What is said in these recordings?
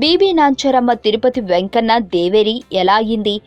BB Nancharamma Tirupati Venkanna దేవేరి ఎలా అయింది?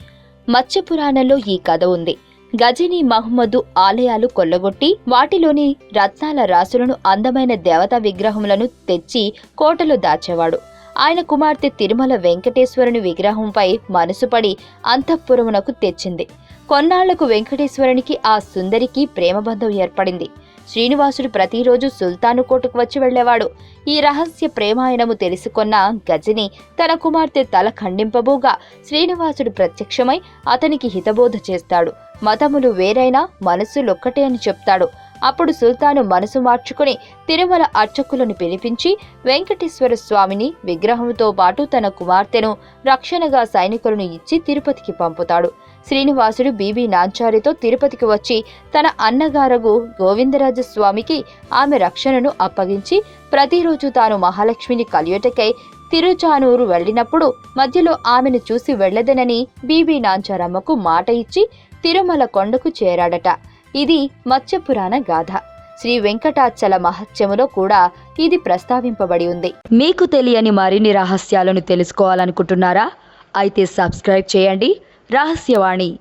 మత్స్యపురాణంలో ఈ కథ ఉంది. గజని మహమ్మదు ఆలయాలు కొల్లగొట్టి వాటిలోని రత్నాల రాసులను అందమైన దేవతా విగ్రహములను తెచ్చి కోటలో దాచేవాడు. ఆయన కుమార్తె తిరుమల వెంకటేశ్వరుని విగ్రహంపై మనసుపడి అంతఃపురమునకు తెచ్చింది. కొన్నాళ్ళకు వెంకటేశ్వరునికి ఆ సుందరికి ప్రేమబంధం ఏర్పడింది. శ్రీనివాసుడు ప్రతిరోజు సుల్తాను కోటకు వచ్చి వెళ్ళేవాడు. ఈ రహస్య ప్రేమాయణము తెలుసుకొన్న గజని తన కుమార్తె తల ఖండింపబోగా శ్రీనివాసుడు ప్రత్యక్షమై అతనికి హితబోధ చేస్తాడు. మతములు వేరైనా మనస్సులొక్కటే అని చెప్తాడు. అప్పుడు సుల్తాను మనసు మార్చుకుని తిరుమల అర్చకులను పిలిపించి వెంకటేశ్వర స్వామిని విగ్రహంతో పాటు తన కుమార్తెను రక్షణగా సైనికులను ఇచ్చి తిరుపతికి పంపుతాడు. శ్రీనివాసుడు బీబీ నాంచారితో తిరుపతికి వచ్చి తన అన్నగారగు గోవిందరాజస్వామికి ఆమె రక్షణను అప్పగించి ప్రతిరోజు తాను మహాలక్ష్మిని కలియుటకై తిరుచానూరు వెళ్ళినప్పుడు మధ్యలో ఆమెను చూసి వెళ్ళదనని బీబీ నాంచారమ్మకు మాట ఇచ్చి తిరుమల కొండకు చేరాడట. ఇది మత్స్యపురాణ గాథ. శ్రీ వెంకటాచల మహత్యములో కూడా ఇది ప్రస్తావింపబడి ఉంది. మీకు తెలియని మరిన్ని రహస్యాలను తెలుసుకోవాలనుకుంటున్నారా? అయితే సబ్స్క్రైబ్ చేయండి. రహస్యవాణి